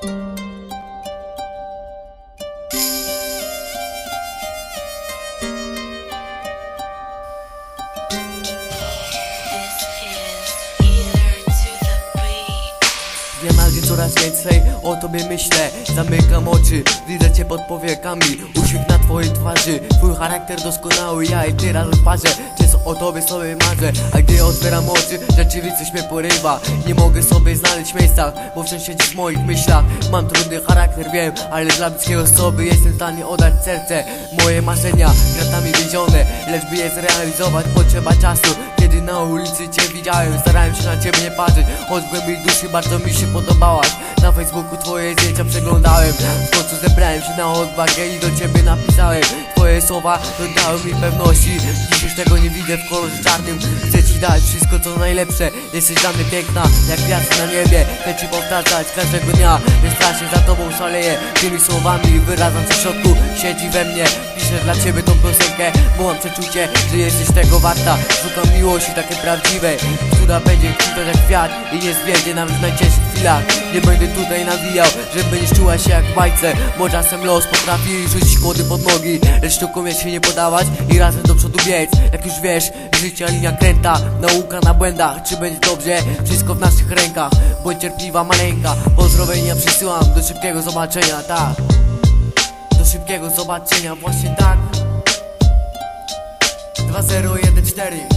Wiem, że coraz więcej o tobie myślę. Zamykam oczy, widzę cię pod powiekami. Uśmiech na twojej twarzy Twój charakter doskonały, ja i ty razem w parze o tobie sobie marzę A gdy otwieram oczy, rzeczywistość mnie porywa. Nie mogę sobie znaleźć miejsca Bo wciąż siedzisz w moich myślach. Mam trudny charakter, wiem Ale dla bliskiej osoby jestem w stanie oddać serce. Moje marzenia, kratami więzione Lecz by je zrealizować potrzeba czasu. Kiedy na ulicy cię widziałem Starałem się na ciebie nie patrzeć. W głębi duszy bardzo mi się podobałaś. Na Facebooku twoje zdjęcia przeglądałem. W końcu zebrałem się na odwagę i do ciebie napisałem. Twoje słowa dodały mi pewności. Dziś już tego widzę w kolorze czarnym. Chcę ci dać wszystko co najlepsze. Jesteś dla mnie piękna jak gwiazda na niebie. Chcę ci powtarzać każdego dnia Nie strasznie za tobą szaleję Tymi słowami wyrażam co w środku Siedzi we mnie. Piszę dla ciebie tą piosenkę Bo mam przeczucie, że jesteś tego warta. Szukam miłości takiej prawdziwej Która będzie kwitać jak kwiat I nie zwiedzie nawet w najcięższych chwilach. Nie będę tutaj nawijał, że będziesz czuła się jak w bajce Bo czasem los potrafi rzucić kłody pod nogi. Lecz sztuką jest się nie podawać i razem do przodu biec. Jak już wiesz, życia linia kręta Nauka na błędach, czy będzie dobrze? Wszystko w naszych rękach. Bądź cierpliwa maleńka. Pozdrowienia przysyłam do szybkiego zobaczenia, tak. Do szybkiego zobaczenia, właśnie tak. 2014